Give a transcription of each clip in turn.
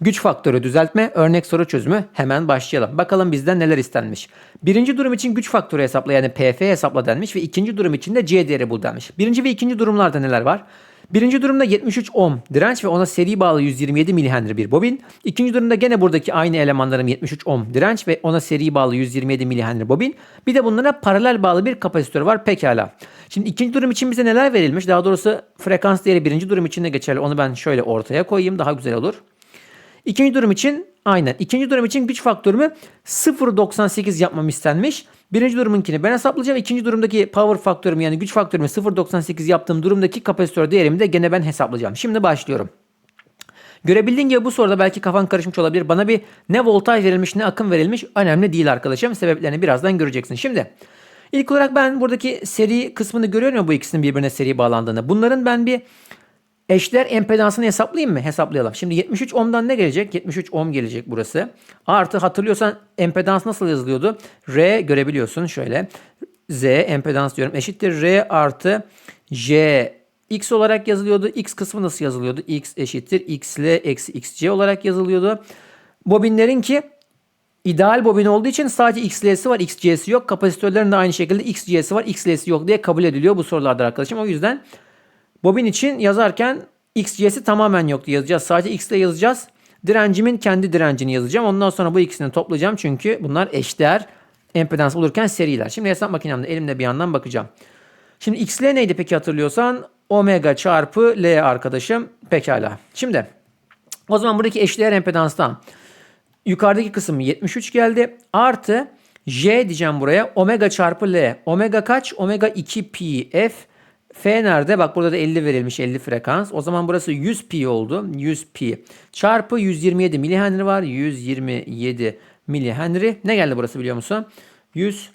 Güç faktörü düzeltme, örnek soru çözümü hemen başlayalım. Bakalım bizden neler istenmiş. Birinci durum için güç faktörü hesapla yani PF hesapla denmiş ve ikinci durum için de C değeri bul denmiş. Birinci ve ikinci durumlarda neler var? Birinci durumda 73 ohm direnç ve ona seri bağlı 127 milihenry bir bobin. İkinci durumda gene buradaki aynı elemanların 73 ohm direnç ve ona seri bağlı 127 milihenry bobin. Bir de bunlara paralel bağlı bir kapasitör var pekala. Şimdi ikinci durum için bize neler verilmiş? Daha doğrusu frekans değeri birinci durum için de geçerli. Onu ben şöyle ortaya koyayım daha güzel olur. İkinci durum için aynen. İkinci durum için güç faktörümü 0.98 yapmam istenmiş. Birinci durumunkini ben hesaplayacağım. İkinci durumdaki power faktörümü yani güç faktörümü 0.98 yaptığım durumdaki kapasitör değerimi de gene ben hesaplayacağım. Şimdi başlıyorum. Görebildiğin gibi bu soruda belki kafan karışmış olabilir. Bana bir ne voltaj verilmiş ne akım verilmiş önemli değil arkadaşım. Sebeplerini birazdan göreceksin. Şimdi ilk olarak ben buradaki seri kısmını görüyorum ya bu ikisinin birbirine seri bağlandığını. Bunların ben bir Eşler empedansını hesaplayayım mı? Hesaplayalım. Şimdi 73 ohm'dan ne gelecek? 73 ohm gelecek burası. Artı hatırlıyorsan empedans nasıl yazılıyordu? R görebiliyorsun şöyle. Z empedans diyorum eşittir R artı J X olarak yazılıyordu. X kısmı nasıl yazılıyordu? X eşittir XL eksi XC olarak yazılıyordu. Bobinlerin ki ideal bobin olduğu için sadece XL'si var, XC'si yok. Kapasitörlerin de aynı şekilde XC'si var, XL'si yok diye kabul ediliyor bu sorularda arkadaşım. O yüzden Bobin için yazarken XC'si tamamen yok diye yazacağız. Sadece X ile yazacağız. Direncimin kendi direncini yazacağım. Ondan sonra bu ikisini toplayacağım. Çünkü bunlar eşdeğer empedans bulurken seriler. Şimdi hesap makinemde elimde bir yandan bakacağım. Şimdi XL neydi peki hatırlıyorsan? Omega çarpı L arkadaşım. Pekala. Şimdi o zaman buradaki eşdeğer empedanstan yukarıdaki kısım 73 geldi. Artı J diyeceğim buraya. Omega çarpı L. Omega kaç? Omega 2 pi F F nerede? Bak burada da 50 verilmiş 50 frekans. O zaman burası 100 pi oldu. 100 pi çarpı 127 milihenry var. 127 milihenry. Ne geldi burası biliyor musun? 100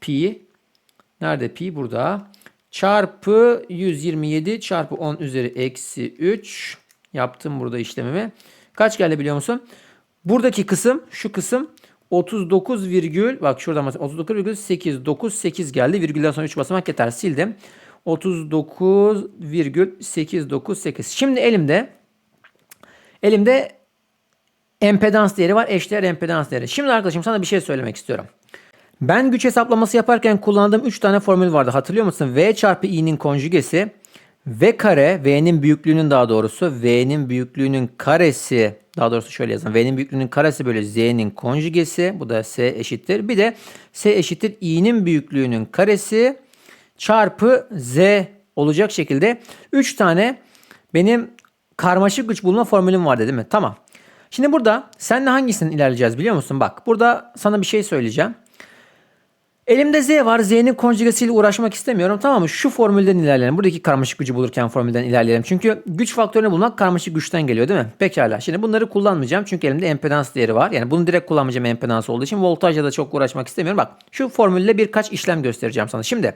pi nerede pi? Burada. Çarpı 127 çarpı 10 üzeri eksi 3 yaptım burada işlemimi. Kaç geldi biliyor musun? Buradaki kısım şu kısım 39 virgül bak şuradan 39,898 geldi. Virgülden sonra 3 basamak yeter. Sildim. 39,898. Şimdi elimde elimde empedans değeri var. Eşdeğer empedans değeri. Şimdi arkadaşım sana bir şey söylemek istiyorum. Ben güç hesaplaması yaparken kullandığım 3 tane formül vardı. Hatırlıyor musun? V çarpı i'nin konjugesi V kare V'nin büyüklüğünün daha doğrusu V'nin büyüklüğünün karesi daha doğrusu şöyle yazalım. V'nin büyüklüğünün karesi böyle Z'nin konjugesi. Bu da S eşittir. Bir de S eşittir i'nin büyüklüğünün karesi çarpı Z olacak şekilde 3 tane benim karmaşık güç bulma formülüm var değil mi? Tamam. Şimdi burada senle hangisini ilerleyeceğiz biliyor musun? Bak burada sana bir şey söyleyeceğim. Elimde Z var. Z'nin konjugesiyle uğraşmak istemiyorum. Tamam mı? Şu formülden ilerleyelim. Buradaki karmaşık gücü bulurken formülden ilerleyelim. Çünkü güç faktörünü bulmak karmaşık güçten geliyor değil mi? Pekala. Şimdi bunları kullanmayacağım. Çünkü elimde empedans değeri var. Yani bunu direkt kullanmayacağım empedans olduğu için voltajla da çok uğraşmak istemiyorum. Bak şu formülle birkaç işlem göstereceğim sana. Şimdi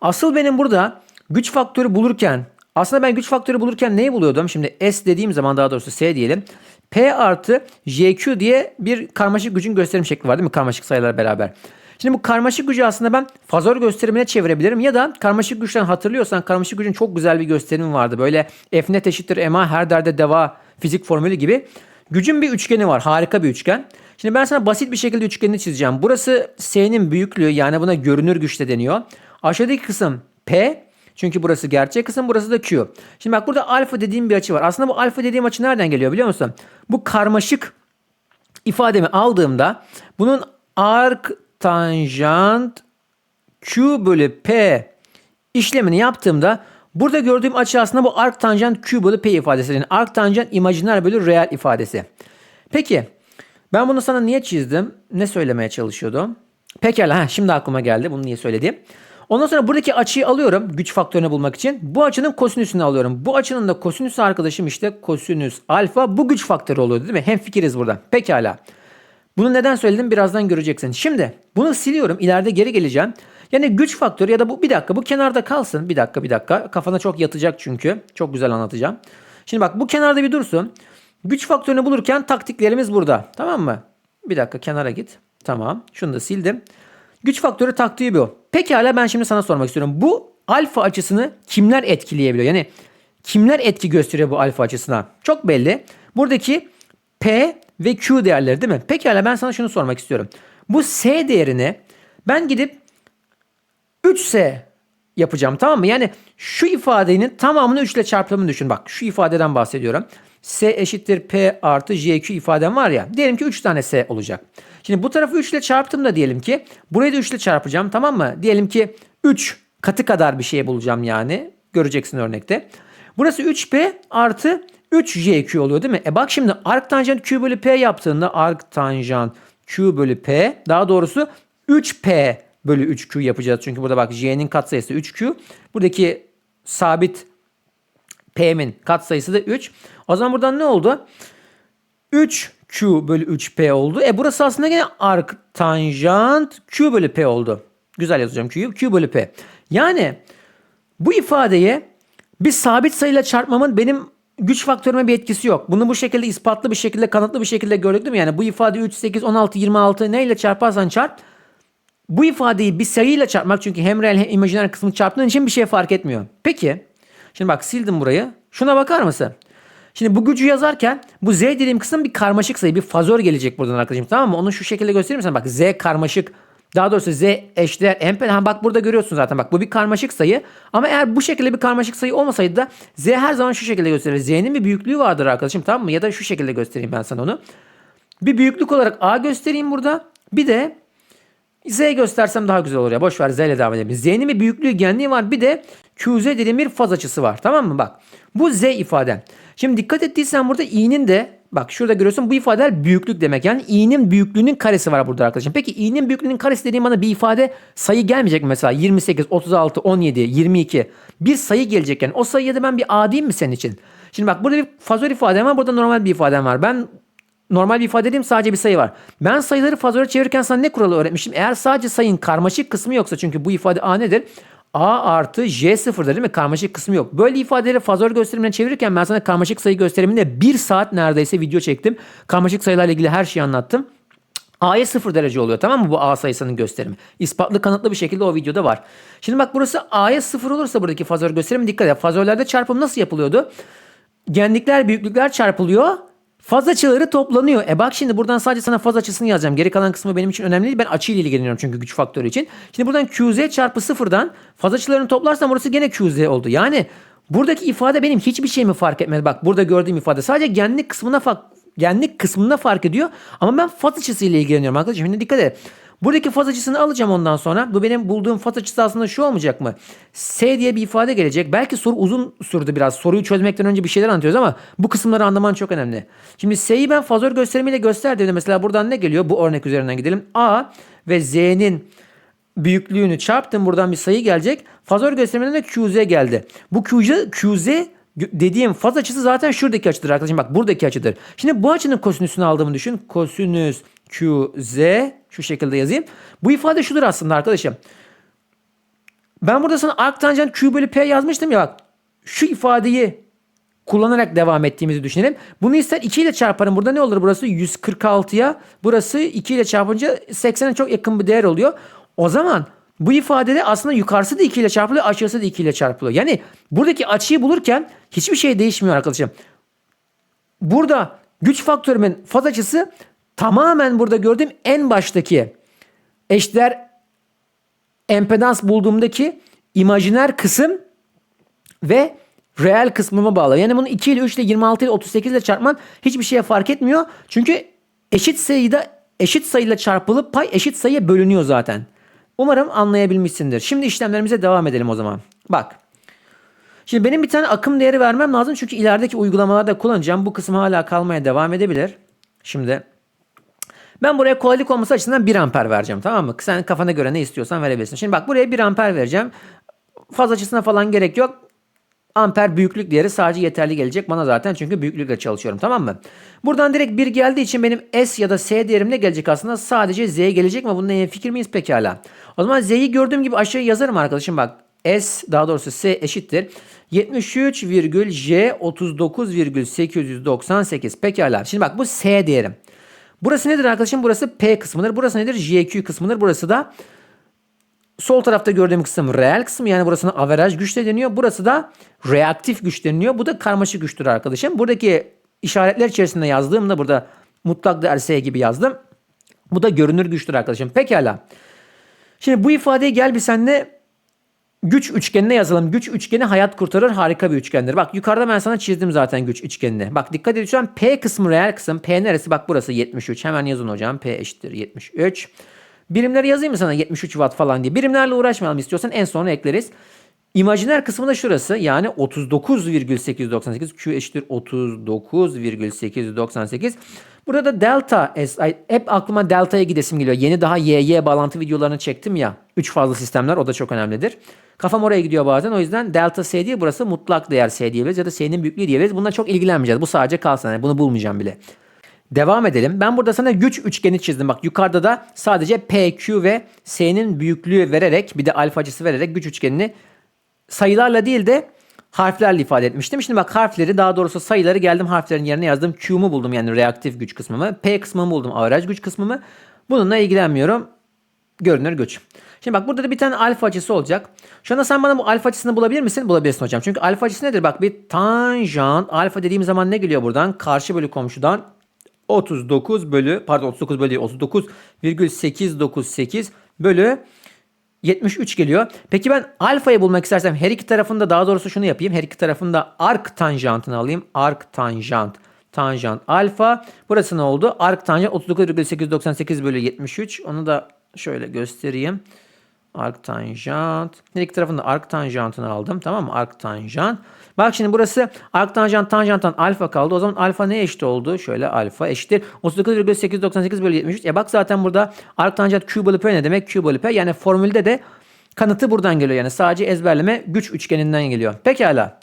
asıl benim burada güç faktörü bulurken aslında ben güç faktörü bulurken neyi buluyordum? Şimdi S dediğim zaman daha doğrusu S diyelim. P artı JQ diye bir karmaşık gücün gösterim şekli var değil mi? Karmaşık sayılar beraber. Şimdi bu karmaşık gücü aslında ben fazör gösterimine çevirebilirim ya da karmaşık güçten hatırlıyorsan karmaşık gücün çok güzel bir gösterimi vardı. Böyle F net eşittir MA her derde deva fizik formülü gibi. Gücün bir üçgeni var. Harika bir üçgen. Şimdi ben sana basit bir şekilde üçgenini çizeceğim. Burası S'nin büyüklüğü yani buna görünür güçte deniyor. Aşağıdaki kısım P. Çünkü burası gerçek kısım burası da Q. Şimdi bak burada alfa dediğim bir açı var. Aslında bu alfa dediğim açı nereden geliyor biliyor musun? Bu karmaşık ifademi aldığımda bunun arc tanjant Q bölü P işlemini yaptığımda burada gördüğüm açı aslında bu arc tanjant Q bölü P ifadesi. Yani arc tanjant imajiner bölü real ifadesi. Peki ben bunu sana niye çizdim? Ne söylemeye çalışıyordum? Pekala şimdi aklıma geldi bunu niye söyledim. Ondan sonra buradaki açıyı alıyorum güç faktörünü bulmak için. Bu açının kosinüsünü alıyorum. Bu açının da kosinüsü arkadaşım işte kosinüs alfa bu güç faktörü oluyor değil mi? Hem fikiriz burada. Pekala. Bunu neden söyledim birazdan göreceksin. Şimdi bunu siliyorum. İleride geri geleceğim. Yani güç faktörü ya da bu bir dakika bu kenarda kalsın. Bir dakika bir dakika. Kafana çok yatacak çünkü. Çok güzel anlatacağım. Şimdi bak bu kenarda bir dursun. Güç faktörünü bulurken taktiklerimiz burada. Tamam mı? Bir dakika kenara git. Tamam. Şunu da sildim. Güç faktörü taktiği bu. Pekala ben şimdi sana sormak istiyorum. Bu alfa açısını kimler etkileyebiliyor? Yani kimler etki gösteriyor bu alfa açısına? Çok belli. Buradaki P ve Q değerleri değil mi? Pekala ben sana şunu sormak istiyorum. Bu S değerini ben gidip 3S yapacağım tamam mı? Yani şu ifadenin tamamını 3 ile çarptığımı düşün. Bak şu ifadeden bahsediyorum. S eşittir P artı JQ ifadem var ya. Diyelim ki 3 tane S olacak. Şimdi bu tarafı 3 ile çarptım da diyelim ki burayı da 3 ile çarpacağım tamam mı? Diyelim ki 3 katı kadar bir şey bulacağım yani. Göreceksin örnekte. Burası 3P artı 3JQ oluyor değil mi? E bak şimdi arc tanjant Q bölü P yaptığında arc tanjant Q bölü P daha doğrusu 3P bölü 3Q yapacağız. Çünkü burada bak J'nin katsayısı 3Q. Buradaki sabit P'min katsayısı da 3. O zaman buradan ne oldu? 3Q bölü 3P oldu. E burası aslında yine arc tanjant Q bölü P oldu. Güzel yazacağım Q'yu. Q bölü P. Yani bu ifadeye bir sabit sayıyla çarpmamın benim güç faktörüme bir etkisi yok. Bunu bu şekilde ispatlı bir şekilde kanıtlı bir şekilde gördük değil mi? Yani bu ifade 3, 8, 16, 26 neyle çarparsan çarp bu ifadeyi bir sayıyla çarpmak çünkü hem reel hem imajiner kısmı çarptığın için bir şey fark etmiyor. Peki şimdi bak sildim burayı. Şuna bakar mısın? Şimdi bu gücü yazarken bu z dediğim kısım bir karmaşık sayı. Bir fazör gelecek buradan arkadaşım tamam mı? Onu şu şekilde göstereyim sana. Bak z karmaşık. Daha doğrusu z eşdeğer empel. Ha bak burada görüyorsun zaten. Bak bu bir karmaşık sayı. Ama eğer bu şekilde bir karmaşık sayı olmasaydı da z her zaman şu şekilde gösterir. z'nin bir büyüklüğü vardır arkadaşım tamam mı? Ya da şu şekilde göstereyim ben sana onu. Bir büyüklük olarak a göstereyim burada. Bir de Z göstersem daha güzel olur ya. Boş ver Z ile devam edelim. Z'nin bir büyüklüğü genliği var. Bir de QZ dediğim bir faz açısı var. Tamam mı? Bak. Bu Z ifadem. Şimdi dikkat ettiysen burada i'nin de bak şurada görüyorsun bu ifadeler büyüklük demek. Yani i'nin büyüklüğünün karesi var burada arkadaşım. Peki i'nin büyüklüğünün karesi dediğim bana bir ifade sayı gelmeyecek mi mesela? 28, 36, 17, 22. Bir sayı gelecek yani. O sayıya da ben bir a diyeyim mi senin için? Şimdi bak burada bir fazör ifadem var. Burada normal bir ifadem var. Ben normal bir ifade edeyim sadece bir sayı var. Ben sayıları fazöre çevirirken sana ne kuralı öğretmişim? Eğer sadece sayının karmaşık kısmı yoksa çünkü bu ifade a nedir? A artı j sıfırdır değil mi? Karmaşık kısmı yok. Böyle ifadeleri fazör gösterimine çevirirken ben sana karmaşık sayı gösteriminde bir saat neredeyse video çektim. Karmaşık sayılarla ilgili her şeyi anlattım. A'ya sıfır derece oluyor tamam mı bu A sayısının gösterimi. İspatlı kanıtlı bir şekilde o videoda var. Şimdi bak burası A'ya sıfır olursa buradaki fazör gösterimi dikkat et. Fazörlerde çarpım nasıl yapılıyordu? Genlikler büyüklükler çarpılıyor. Faz açıları toplanıyor. E bak şimdi buradan sadece sana faz açısını yazacağım. Geri kalan kısmı benim için önemli değil. Ben açıyla ilgileniyorum çünkü güç faktörü için. Şimdi buradan QZ çarpı sıfırdan faz açılarını toplarsam burası gene QZ oldu. Yani buradaki ifade benim hiçbir şeyimi fark etmedi. Bak burada gördüğüm ifade sadece genlik kısmına fark genlik kısmında fark ediyor. Ama ben faz açısıyla ilgileniyorum arkadaşım. Şimdi dikkat et. Buradaki faz açısını alacağım ondan sonra. Bu benim bulduğum faz açısı aslında şu olmayacak mı? S diye bir ifade gelecek. Belki soru uzun sürdü biraz. Soruyu çözmekten önce bir şeyler anlatıyoruz ama bu kısımları anlaman çok önemli. Şimdi S'yi ben fazör gösterimiyle gösterdiğimde mesela buradan ne geliyor? Bu örnek üzerinden gidelim. A ve Z'nin büyüklüğünü çarptım. Buradan bir sayı gelecek. Fazör gösteriminden de QZ geldi. Bu QZ, QZ dediğim faz açısı zaten şuradaki açıdır arkadaşım. Bak buradaki açıdır. Şimdi bu açının kosinüsünü aldığımı düşün. Kosinüs QZ şu şekilde yazayım. Bu ifade şudur aslında arkadaşım. Ben burada sana arc tanjant Q bölü P yazmıştım ya. Şu ifadeyi kullanarak devam ettiğimizi düşünelim. Bunu ister 2 ile çarparım. Burada ne olur? Burası 146'ya. Burası 2 ile çarpınca 80'e çok yakın bir değer oluyor. O zaman bu ifadede aslında yukarısı da 2 ile çarpılıyor, aşağısı da 2 ile çarpılıyor. Yani buradaki açıyı bulurken hiçbir şey değişmiyor arkadaşım. Burada güç faktörümün faz açısı tamamen burada gördüğüm en baştaki eşdeğer empedans bulduğumdaki imajiner kısım ve reel kısmıma bağlı. Yani bunu 2 ile 3 ile 26 ile 38 ile çarpman hiçbir şeye fark etmiyor. Çünkü eşit sayıda eşit sayıyla çarpılıp pay eşit sayıya bölünüyor zaten. Umarım anlayabilmişsindir. Şimdi işlemlerimize devam edelim o zaman. Bak. Şimdi benim bir tane akım değeri vermem lazım. Çünkü ilerideki uygulamalarda kullanacağım. Bu kısım hala kalmaya devam edebilir. Şimdi ben buraya kolaylık olması açısından 1 amper vereceğim tamam mı? Sen kafana göre ne istiyorsan verebilirsin. Şimdi bak buraya 1 amper vereceğim. Faz açısına falan gerek yok. Amper büyüklük değeri sadece yeterli gelecek bana zaten çünkü büyüklükle çalışıyorum tamam mı? Buradan direkt 1 geldiği için benim S ya da S değerim ne gelecek aslında? Sadece Z gelecek mi? Bununla en fikir miyiz pekala? O zaman Z'yi gördüğüm gibi aşağıya yazarım arkadaşım bak. S daha doğrusu S eşittir. 73 virgül J 39,898 pekala. Şimdi bak bu S değerim. Burası nedir arkadaşım? Burası P kısmıdır. Burası nedir? JQ kısmıdır. Burası da sol tarafta gördüğüm kısım reel kısmı. Yani burasına averaj güç de deniyor. Burası da reaktif güç deniliyor. Bu da karmaşık güçtür arkadaşım. Buradaki işaretler içerisinde yazdığımda burada mutlak değer S gibi yazdım. Bu da görünür güçtür arkadaşım. Pekala. Şimdi bu ifadeyi gel bir senle güç üçgenine yazalım. Güç üçgeni hayat kurtarır harika bir üçgendir. Bak yukarıda ben sana çizdim zaten güç üçgenini. Bak dikkat et şu an P kısmı reel kısım. P neresi? Bak burası 73. Hemen yazın hocam. P eşittir 73. Birimleri yazayım mı sana 73 watt falan diye. Birimlerle uğraşmayalım istiyorsan en sona ekleriz. İmajiner kısmı da şurası yani 39,898 Q eşittir 39,898. Burada delta S, ay, hep aklıma delta'ya gidesim geliyor. Yeni daha YY bağlantı videolarını çektim ya. 3 fazla sistemler o da çok önemlidir. Kafam oraya gidiyor bazen o yüzden delta S değil burası mutlak değer S diyebiliriz ya da S'nin büyüklüğü diyebiliriz. Bununla çok ilgilenmeyeceğiz. Bu sadece kalsın. Yani bunu bulmayacağım bile. Devam edelim. Ben burada sana güç üçgeni çizdim. Bak yukarıda da sadece P, Q ve S'nin büyüklüğü vererek bir de alfacısı vererek güç üçgenini sayılarla değil de harflerle ifade etmiştim. Şimdi bak harfleri daha doğrusu sayıları geldim harflerin yerine yazdım. Q'mu buldum yani reaktif güç kısmımı. P kısmımı buldum averaj güç kısmımı. Bununla ilgilenmiyorum. Görünür güç. Şimdi bak burada da bir tane alfa açısı olacak. Şu anda sen bana bu alfa açısını bulabilir misin? Bulabilirsin hocam. Çünkü alfa açısı nedir? Bak bir tanjant. Alfa dediğim zaman ne geliyor buradan? Karşı bölü komşudan 39 bölü pardon 39 bölü değil, 39,898 bölü 73 geliyor. Peki ben alfayı bulmak istersem her iki tarafında daha doğrusu şunu yapayım. Her iki tarafında ark tanjantını alayım. Ark tanjant. Tanjant alfa. Burası ne oldu? Ark tanjant 39,898 bölü 73. Onu da şöyle göstereyim. Ark tanjant. Her iki tarafında ark tanjantını aldım. Tamam mı? Ark tanjant. Bak şimdi burası ark tanjant tanjanttan alfa kaldı. O zaman alfa ne eşit oldu? Şöyle alfa eşittir. 39,898 bölü 73. E bak zaten burada ark tanjant Q bölü P ne demek? Q bölü P. Yani formülde de kanıtı buradan geliyor. Yani sadece ezberleme güç üçgeninden geliyor. Pekala.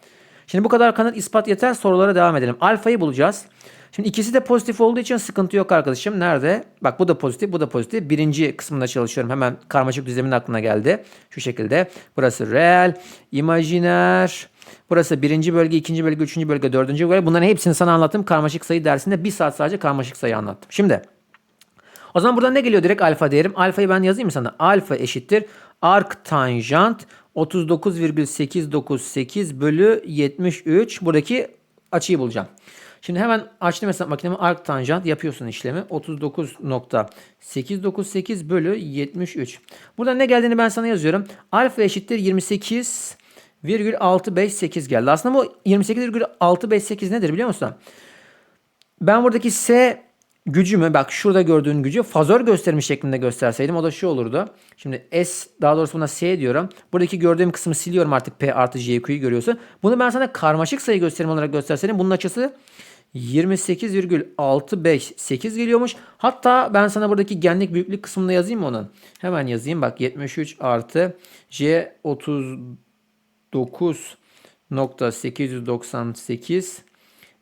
Şimdi bu kadar kanıt ispat yeter. Sorulara devam edelim. Alfayı bulacağız. Şimdi ikisi de pozitif olduğu için sıkıntı yok arkadaşım. Nerede? Bak bu da pozitif, bu da pozitif. Birinci kısmında çalışıyorum. Hemen karmaşık düzlemin aklına geldi. Şu şekilde. Burası reel, imajiner. Burası birinci bölge, ikinci bölge, üçüncü bölge, dördüncü bölge. Bunların hepsini sana anlattım. Karmaşık sayı dersinde bir saat sadece karmaşık sayı anlattım. Şimdi o zaman buradan ne geliyor direkt alfa değerim? Alfayı ben yazayım mı sana? Alfa eşittir. Ark tanjant 39,898 bölü 73. Buradaki açıyı bulacağım. Şimdi hemen açtım hesap makinemi ark tanjant yapıyorsun işlemi. 39.898 bölü 73. Burada ne geldiğini ben sana yazıyorum. Alfa eşittir 28 658 geldi. Aslında bu 28,658 nedir biliyor musun? Ben buradaki S gücümü bak şurada gördüğün gücü fazör gösterimi şeklinde gösterseydim o da şu olurdu. Şimdi S daha doğrusu buna S diyorum. Buradaki gördüğüm kısmı siliyorum artık P artı JQ'yu görüyorsun. Bunu ben sana karmaşık sayı gösterimi olarak gösterseydim bunun açısı 28,658 geliyormuş. Hatta ben sana buradaki genlik büyüklük kısmında yazayım mı onun? Hemen yazayım bak 73 artı J 39.898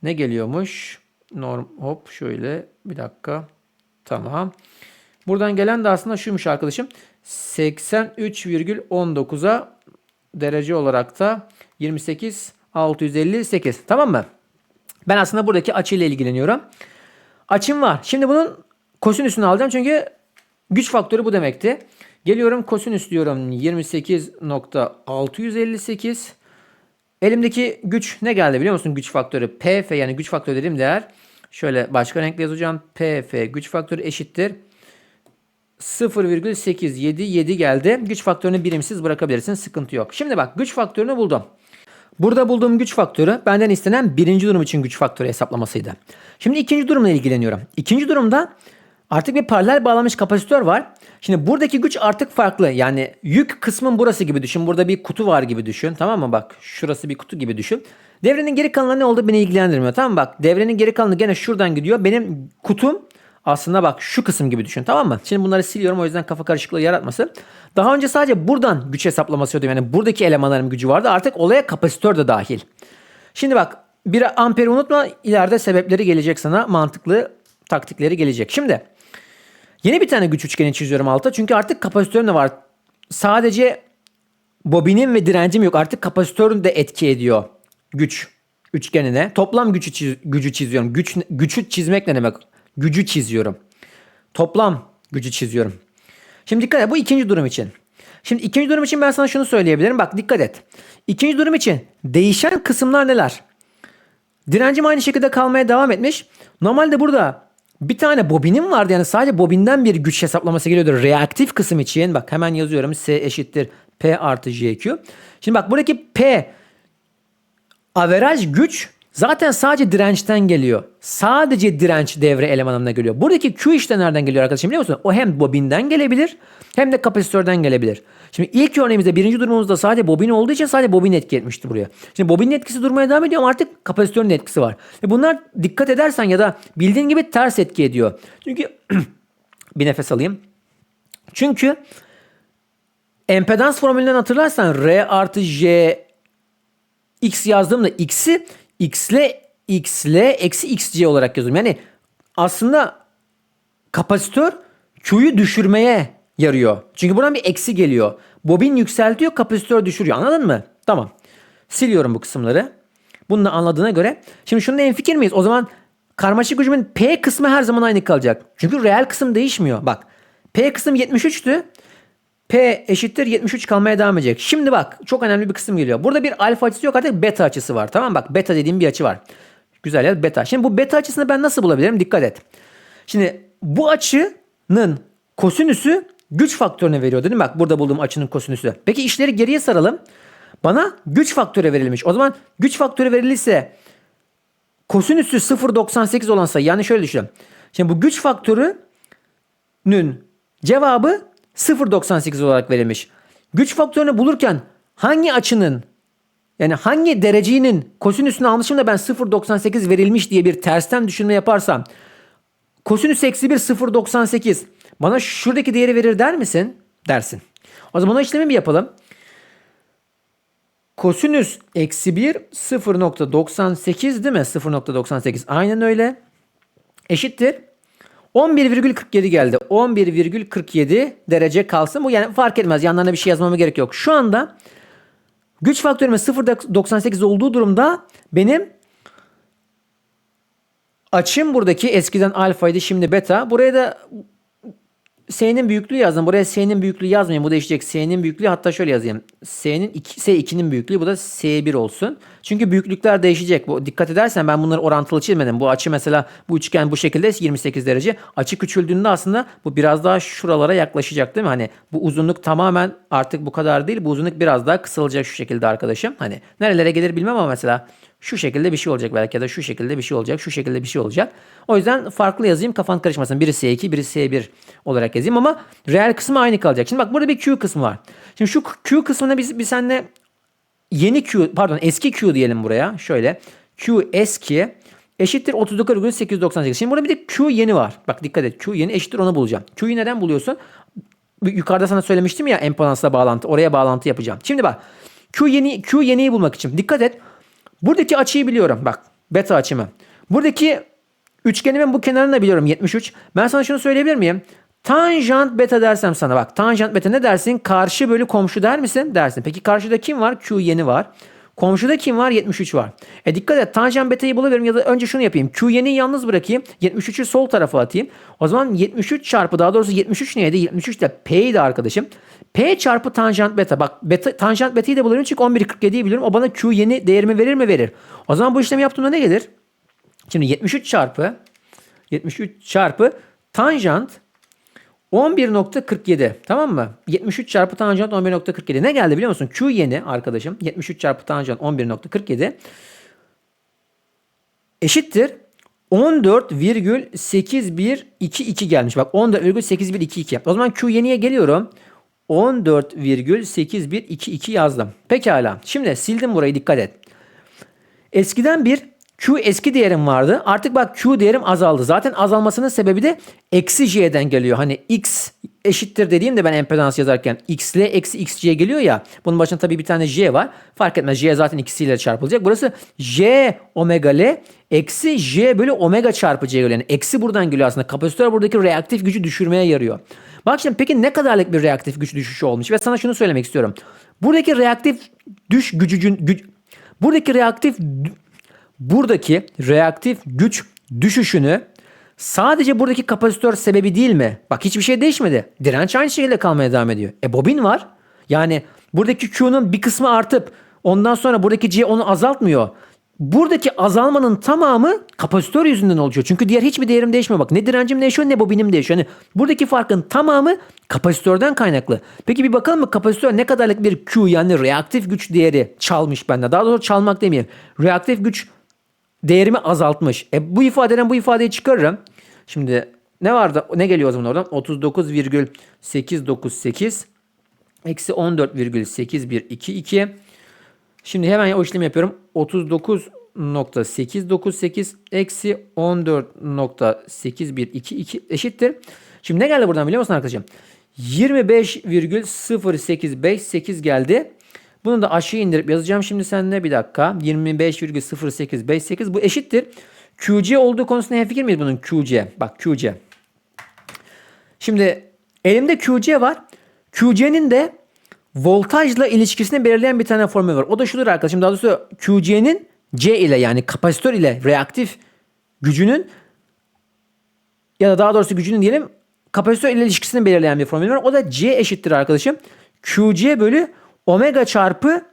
ne geliyormuş? Norm hop şöyle bir dakika. Tamam. Buradan gelen de aslında şuymuş arkadaşım. 83,19'a derece olarak da 28,658. Tamam mı? Ben aslında buradaki açıyla ilgileniyorum. Açım var. Şimdi bunun kosinüsünü alacağım çünkü güç faktörü bu demekti. Geliyorum kosinüs diyorum 28.658. Elimdeki güç ne geldi biliyor musun? Güç faktörü PF yani güç faktörü dediğim değer. Şöyle başka renkle yazacağım. PF güç faktörü eşittir. 0,877 geldi. Güç faktörünü birimsiz bırakabilirsin. Sıkıntı yok. Şimdi bak güç faktörünü buldum. Burada bulduğum güç faktörü benden istenen birinci durum için güç faktörü hesaplamasıydı. Şimdi ikinci durumla ilgileniyorum. İkinci durumda artık bir paralel bağlamış kapasitör var. Şimdi buradaki güç artık farklı. Yani yük kısmın burası gibi düşün. Burada bir kutu var gibi düşün. Tamam mı? Bak şurası bir kutu gibi düşün. Devrenin geri kalanı ne oldu beni ilgilendirmiyor. Tamam mı? Bak devrenin geri kalanı gene şuradan gidiyor. Benim kutum aslında bak şu kısım gibi düşün tamam mı? Şimdi bunları siliyorum o yüzden kafa karışıklığı yaratmasın. Daha önce sadece buradan güç hesaplaması yapıyordum. Yani buradaki elemanların gücü vardı. Artık olaya kapasitör de dahil. Şimdi bak bir amperi unutma. ileride sebepleri gelecek sana. Mantıklı taktikleri gelecek. Şimdi yeni bir tane güç üçgeni çiziyorum alta. Çünkü artık kapasitörüm de var. Sadece bobinim ve direncim yok. Artık kapasitörün de etki ediyor güç üçgenine. Toplam gücü, çiz, gücü çiziyorum. Güç, gücü çizmek ne demek? Gücü çiziyorum. Toplam gücü çiziyorum. Şimdi dikkat et bu ikinci durum için. Şimdi ikinci durum için ben sana şunu söyleyebilirim. Bak dikkat et. İkinci durum için değişen kısımlar neler? Direncim aynı şekilde kalmaya devam etmiş. Normalde burada bir tane bobinim vardı yani sadece bobinden bir güç hesaplaması geliyordu. Reaktif kısım için bak hemen yazıyorum S eşittir P artı JQ. Şimdi bak buradaki P averaj güç zaten sadece dirençten geliyor. Sadece direnç devre elemanına geliyor. Buradaki Q işte nereden geliyor arkadaşım biliyor musun? O hem bobinden gelebilir hem de kapasitörden gelebilir. Şimdi ilk örneğimizde birinci durumumuzda sadece bobin olduğu için sadece bobin etki etmişti buraya. Şimdi bobinin etkisi durmaya devam ediyor ama artık kapasitörün etkisi var. Ve bunlar dikkat edersen ya da bildiğin gibi ters etki ediyor. Çünkü bir nefes alayım. Çünkü empedans formülünden hatırlarsan R artı J x yazdığımda x'i x ile x ile eksi xc olarak yazıyorum. Yani aslında kapasitör Q'yu düşürmeye yarıyor. Çünkü buradan bir eksi geliyor. Bobin yükseltiyor, kapasitör düşürüyor. Anladın mı? Tamam. Siliyorum bu kısımları. Bunu da anladığına göre. Şimdi şunda en fikir miyiz? O zaman karmaşık gücümün P kısmı her zaman aynı kalacak. Çünkü reel kısım değişmiyor. Bak. P kısım 73'tü. P eşittir 73 kalmaya devam edecek. Şimdi bak çok önemli bir kısım geliyor. Burada bir alfa açısı yok artık beta açısı var. Tamam bak beta dediğim bir açı var. Güzel ya beta. Şimdi bu beta açısını ben nasıl bulabilirim? Dikkat et. Şimdi bu açının kosinüsü güç faktörüne veriyor değil mi? Bak burada bulduğum açının kosinüsü. Peki işleri geriye saralım. Bana güç faktörü verilmiş. O zaman güç faktörü verilirse kosinüsü 0.98 olan sayı yani şöyle düşünelim. Şimdi bu güç faktörünün cevabı 0.98 olarak verilmiş. Güç faktörünü bulurken hangi açının yani hangi derecinin kosinüsünü almışım da ben 0.98 verilmiş diye bir tersten düşünme yaparsam kosinüs eksi 1 0.98 bana şuradaki değeri verir der misin? Dersin. O zaman o işlemi bir yapalım. Kosinüs eksi 1 0.98 değil mi? 0.98 aynen öyle. Eşittir. 11,47 geldi. 11,47 derece kalsın. Bu yani fark etmez. Yanlarına bir şey yazmama gerek yok. Şu anda güç faktörüme 0.98 olduğu durumda benim açım buradaki eskiden alfaydı şimdi beta. Buraya da S'nin büyüklüğü yazdım. Buraya S'nin büyüklüğü yazmayayım. Bu değişecek. S'nin büyüklüğü hatta şöyle yazayım. S'nin 2, S2'nin büyüklüğü bu da S1 olsun. Çünkü büyüklükler değişecek. Bu dikkat edersen ben bunları orantılı çizmedim. Bu açı mesela bu üçgen bu şekilde 28 derece. Açı küçüldüğünde aslında bu biraz daha şuralara yaklaşacak değil mi? Hani bu uzunluk tamamen artık bu kadar değil. Bu uzunluk biraz daha kısalacak şu şekilde arkadaşım. Hani nerelere gelir bilmem ama mesela şu şekilde bir şey olacak belki ya da şu şekilde bir şey olacak, şu şekilde bir şey olacak. O yüzden farklı yazayım kafan karışmasın. Biri S2, biri S1 olarak yazayım ama reel kısmı aynı kalacak. Şimdi bak burada bir Q kısmı var. Şimdi şu Q kısmına biz, biz seninle yeni Q, pardon eski Q diyelim buraya. Şöyle Q eski eşittir 39,898. Şimdi burada bir de Q yeni var. Bak dikkat et. Q yeni eşittir onu bulacağım. Q'yu neden buluyorsun? Yukarıda sana söylemiştim ya empedansla bağlantı. Oraya bağlantı yapacağım. Şimdi bak Q yeni Q yeniyi bulmak için dikkat et. Buradaki açıyı biliyorum. Bak beta açımı. Buradaki üçgenimin bu kenarını da biliyorum 73. Ben sana şunu söyleyebilir miyim? Tanjant beta dersem sana bak. Tanjant beta ne dersin? Karşı bölü komşu der misin? Dersin. Peki karşıda kim var? Q yeni var. Komşuda kim var? 73 var. E dikkat et tanjant beta'yı bulabilirim ya da önce şunu yapayım. Q yeniyi yalnız bırakayım. 73'ü sol tarafa atayım. O zaman 73 çarpı daha doğrusu 73 neydi? 73 de P'ydi arkadaşım. P çarpı tanjant beta. Bak beta, tanjant beta'yı da buluyorum çünkü 11.47'yi biliyorum. O bana Q yeni değerimi verir mi? Verir. O zaman bu işlemi yaptığımda ne gelir? Şimdi 73 çarpı 73 çarpı tanjant 11.47 tamam mı? 73 çarpı tanjant 11.47 ne geldi biliyor musun? Q yeni arkadaşım 73 çarpı tanjant 11.47 eşittir 14,8122 gelmiş. Bak 14,8122 yaptı. O zaman Q yeniye geliyorum. 14,8122 yazdım. Pekala. Şimdi sildim burayı dikkat et. Eskiden bir Q eski değerim vardı. Artık bak Q değerim azaldı. Zaten azalmasının sebebi de eksi J'den geliyor. Hani X eşittir dediğimde ben empedans yazarken X ile eksi XC geliyor ya. Bunun başında tabii bir tane J var. Fark etmez. J zaten ikisiyle çarpılacak. Burası J omega L eksi J bölü omega çarpı C geliyor. Yani eksi buradan geliyor aslında. Kapasitör buradaki reaktif gücü düşürmeye yarıyor. Bak şimdi peki ne kadarlık bir reaktif güç düşüşü olmuş? Ve sana şunu söylemek istiyorum. Buradaki reaktif düş gücücün güc, buradaki reaktif buradaki reaktif güç düşüşünü sadece buradaki kapasitör sebebi değil mi? Bak hiçbir şey değişmedi. Direnç aynı şekilde kalmaya devam ediyor. E bobin var. Yani buradaki Q'nun bir kısmı artıp ondan sonra buradaki C onu azaltmıyor. Buradaki azalmanın tamamı kapasitör yüzünden oluşuyor. Çünkü diğer hiçbir değerim değişmiyor. Bak ne direncim değişiyor ne bobinim değişiyor. Yani buradaki farkın tamamı kapasitörden kaynaklı. Peki bir bakalım mı kapasitör ne kadarlık bir Q yani reaktif güç değeri çalmış benden. Daha doğrusu çalmak demeyelim. Reaktif güç değerimi azaltmış. E bu ifadeden bu ifadeyi çıkarırım. Şimdi ne vardı? Ne geliyor o zaman oradan? 39,898 eksi 14,8122 Şimdi hemen o işlemi yapıyorum. 39.898 eksi 14.8122 eşittir. Şimdi ne geldi buradan biliyor musun arkadaşım? 25,0858 geldi. Bunu da aşağı indirip yazacağım şimdi seninle bir dakika. 25,0858 bu eşittir. QC olduğu konusunda hemfikir miyiz bunun QC? Bak QC. Şimdi elimde QC var. QC'nin de voltajla ilişkisini belirleyen bir tane formül var. O da şudur arkadaşım. Daha doğrusu QC'nin C ile yani kapasitör ile reaktif gücünün ya da daha doğrusu gücünün diyelim kapasitör ile ilişkisini belirleyen bir formül var. O da C eşittir arkadaşım. QC bölü omega çarpı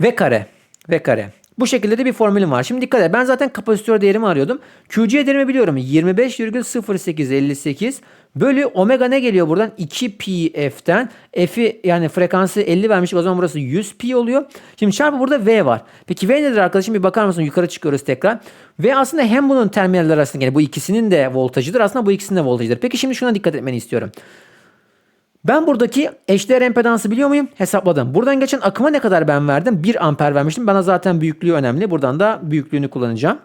V kare. V kare. Bu şekilde de bir formülüm var. Şimdi dikkat et. Ben zaten kapasitör değerimi arıyordum. QC değerimi biliyorum. 25,0858 bölü omega ne geliyor buradan? 2 pi f'ten. F'i yani frekansı 50 vermiş. O zaman burası 100 pi oluyor. Şimdi çarpı burada V var. Peki V nedir arkadaşım? Bir bakar mısın? Yukarı çıkıyoruz tekrar. V aslında hem bunun terminaller arasında yani bu ikisinin de voltajıdır. Aslında bu ikisinin de voltajıdır. Peki şimdi şuna dikkat etmeni istiyorum. Ben buradaki eşdeğer empedansı biliyor muyum? Hesapladım. Buradan geçen akıma ne kadar ben verdim? 1 amper vermiştim. Bana zaten büyüklüğü önemli. Buradan da büyüklüğünü kullanacağım.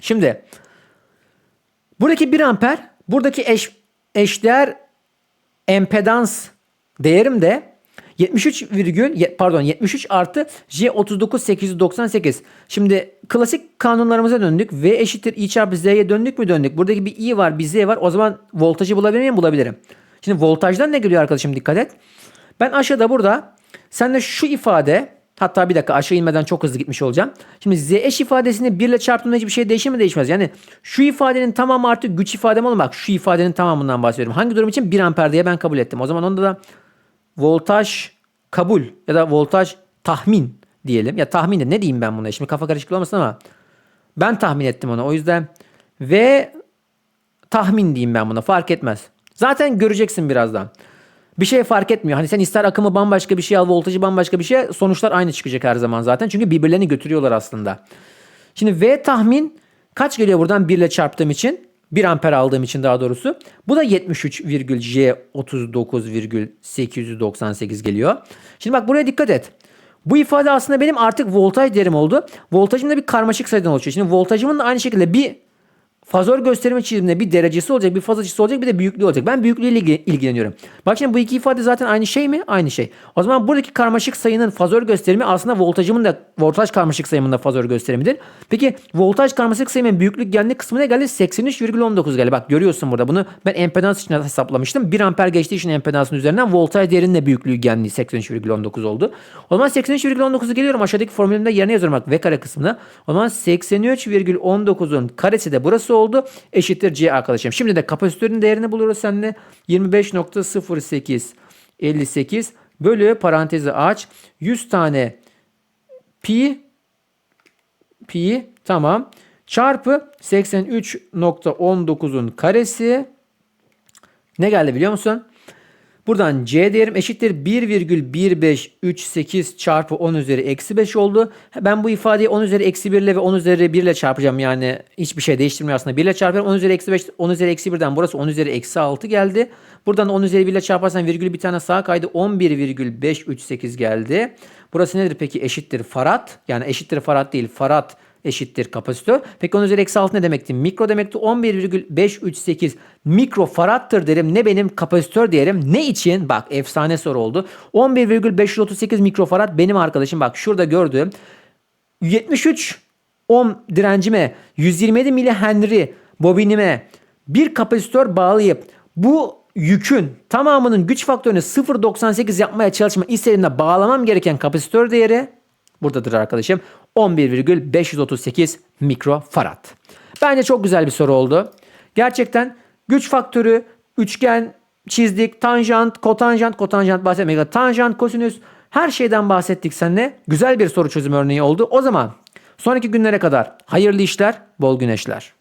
Şimdi buradaki 1 amper buradaki eş, eşdeğer empedans değerim de 73 virgül pardon 73 artı J 39 898. Şimdi klasik kanunlarımıza döndük. V eşittir I çarpı Z'ye döndük mü döndük. Buradaki bir I var bir Z var. O zaman voltajı bulabilir miyim? Bulabilirim. Şimdi voltajdan ne geliyor arkadaşım dikkat et. Ben aşağıda burada senle şu ifade hatta bir dakika aşağı inmeden çok hızlı gitmiş olacağım. Şimdi z eş ifadesini 1 ile çarptığımda hiçbir şey değişir mi değişmez. Yani şu ifadenin tamamı artık güç ifadem olur. Bak şu ifadenin tamamından bahsediyorum. Hangi durum için 1 amper diye ben kabul ettim. O zaman onda da voltaj kabul ya da voltaj tahmin diyelim. Ya tahmin de ne diyeyim ben buna şimdi kafa karışıklığı olmasın ama ben tahmin ettim onu. O yüzden ve tahmin diyeyim ben buna fark etmez. Zaten göreceksin birazdan. Bir şey fark etmiyor. Hani sen ister akımı bambaşka bir şey al, voltajı bambaşka bir şey, sonuçlar aynı çıkacak her zaman zaten. Çünkü birbirlerini götürüyorlar aslında. Şimdi V tahmin kaç geliyor buradan 1 ile çarptığım için? 1 amper aldığım için daha doğrusu. Bu da 73,J 39,898 geliyor. Şimdi bak buraya dikkat et. Bu ifade aslında benim artık voltaj değerim oldu. Voltajım da bir karmaşık sayıdan oluşuyor. Şimdi voltajımın da aynı şekilde bir Fazör gösterimi çiziminde bir derecesi olacak, bir faz açısı olacak, bir de büyüklüğü olacak. Ben büyüklüğüyle ilgileniyorum. Bak şimdi bu iki ifade zaten aynı şey mi? Aynı şey. O zaman buradaki karmaşık sayının fazör gösterimi aslında voltajımın da voltaj karmaşık sayımın da fazör gösterimidir. Peki voltaj karmaşık sayımın büyüklük genliği kısmı ne geldi? 83,19 geldi. Bak görüyorsun burada bunu ben empedans için hesaplamıştım. 1 amper geçtiği için empedansın üzerinden voltaj değerinin de büyüklüğü genliği 83,19 oldu. O zaman 83,19'u geliyorum aşağıdaki formülümde yerine yazıyorum bak v kare kısmına. O zaman 83,19'un karesi de burası oldu. Eşittir C arkadaşım. Şimdi de kapasitörün değerini buluyoruz seninle. 25.08 58 bölü parantezi aç. 100 tane pi pi tamam çarpı 83.19'un karesi ne geldi biliyor musun? Buradan C değerim eşittir 1,1538 çarpı 10 üzeri eksi 5 oldu. Ben bu ifadeyi 10 üzeri eksi 1 ile ve 10 üzeri 1 ile çarpacağım. Yani hiçbir şey değiştirmiyor aslında. 1 ile çarpıyorum 10 üzeri eksi 5, 10 üzeri eksi 1'den burası 10 üzeri eksi 6 geldi. Buradan 10 üzeri 1 ile çarparsan virgül bir tane sağa kaydı 11,538 geldi. Burası nedir peki eşittir farad. Yani eşittir farad değil farad eşittir kapasitör. Peki 10 üzeri eksi 6 ne demekti? Mikro demekti. 11,538 mikrofarattır derim. Ne benim kapasitör değerim? Ne için? Bak efsane soru oldu. 11,538 mikrofarad benim arkadaşım. Bak şurada gördüğüm 73 ohm direncime 127 milihenry bobinime bir kapasitör bağlayıp bu yükün tamamının güç faktörünü 0.98 yapmaya çalışma istediğimde bağlamam gereken kapasitör değeri buradadır arkadaşım. 11,538 mikrofarad. Bence çok güzel bir soru oldu. Gerçekten güç faktörü, üçgen çizdik, tanjant, kotanjant, kotanjant bahsetmedik. Tanjant, kosinüs her şeyden bahsettik seninle. Güzel bir soru çözüm örneği oldu. O zaman Sonraki günlere kadar hayırlı işler, bol güneşler.